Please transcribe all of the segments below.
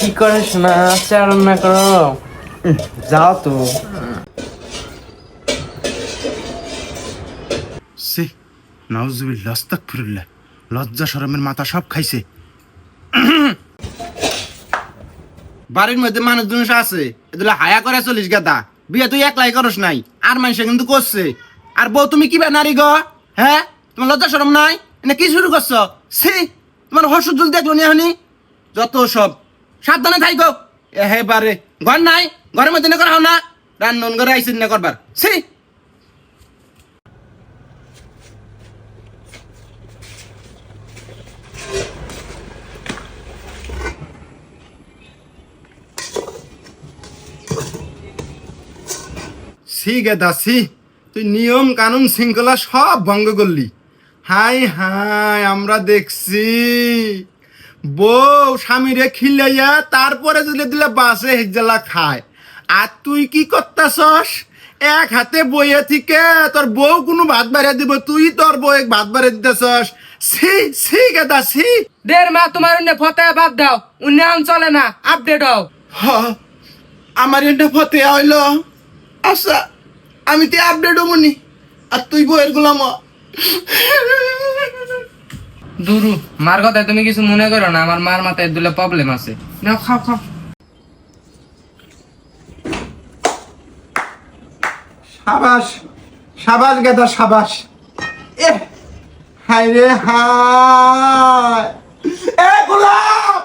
কি করিস না চা রান্না করো। যাও তো। সে নাউজুবিল্লাহ আস্তাগফিরুল্লাহ লজ্জা, শরমের মাথা সব খাইছে। বাড়ির মধ্যে মানুষ জিনিস আছে। এগুলো হায়া করে চলিস গাদা বিয়ে তুই একলাই করস নাই। আর মানুষে কিন্তু করছে। আর বউ তুমি কি নারী গ? হ্যাঁ? তোমার লজ্জা, শরম নাই? এনে কি শুরু করছ? সে, তোমার জল দেখল নি যত সব সাবধানে থাইকো। হে ঘর নাই, ঘরের মধ্যে করা না। রান্নন করে আইসিন না করবার সি সি গেদা তুই নিয়ম, কানুন, শৃঙ্খলা সব ভঙ্গ করলি। হাই হাই, আমরা দেখছি। বউ স্বামীরে খিলাইয়া তারপরে দিলে দিলে বাসে হেজালা খায়। আর তুই কি করতাছস? এক হাতে বইয়ে থেকে তোর বউ কোনো ভাত বাড়িয়ে দিব তুই তোর বউ ভাত বাড়িয়ে দিতেছস। সি সি গেদা সি দেড় মা তোমার উন্নে ফতে বাদ দাও। উন্নয়ন চলে না আপডেট হও। হ আমার এটা ফতে হইল। আচ্ছা আমি তো আপডেট হবনি আর তুই বইয়ের গুলাম দুরু মার কথায় তুমি কিছু মনে করো না আমার মার মাথায় দুলে প্রবলেম আছে। নাও খাও খাও। সাবাস সাবাস গেদা সাবাস। এ হাই রে হাই এ গোলাম!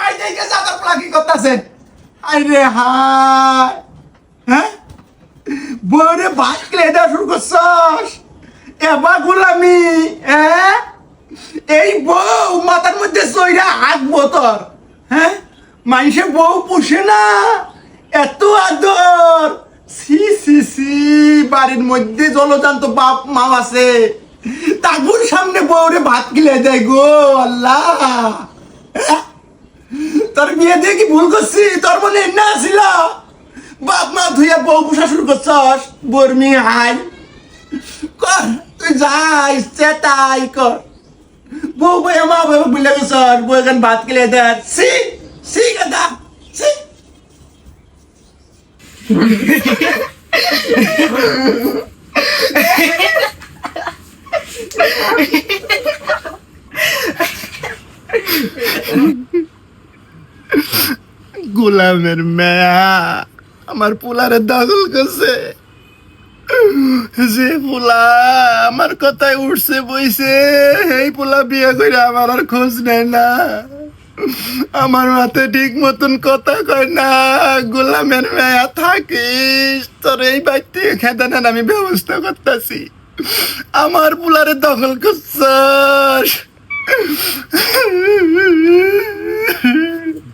আই দেখে জাদার প্লাকি করতেছে। হাই রে হাই হ্যাঁ? বরে ভাত খেলে দেওয়া শুরু করছস। এবার গোলামি হ্যাঁ এই বউ মাথার মধ্যে সইরা হাঁকবো তোর হ্যাঁ? মানুষে বউ পুষে না, এত আদর। সি সি সি বাড়ির মধ্যে জলজান্ত বাপ মা আছে। তাগুর সামনে বউরে ভাত গিলে দেয় গো, আল্লাহ? তোর বিয়ে দিয়ে কি ভুল করছি? তোর মনে না ছিল বাপ, মা ধুইয়া বউ পুষা শুরু করছস? বর্মি, হাই। কর, তুই যাই ইচ্ছে তাই কর। বউ বই মা বউ বুলে গেছস বউ এখান ভাত গিলে দেয় সি সি গাদা সি গোলামের মেয়া আমার পোলারে দখল করছে যে পোলা আমার কথায় উঠছে, বইছে, এই পোলা বিয়ে করে আমার আর খোঁজ নেয় না। আমার হাতে ঠিক মতন কথা কয় না, গোলামের মেয়া থাকিস, তোর এই বাইর থেকে আমি ব্যবস্থা করতেছি। আমার পোলারে দখল করছ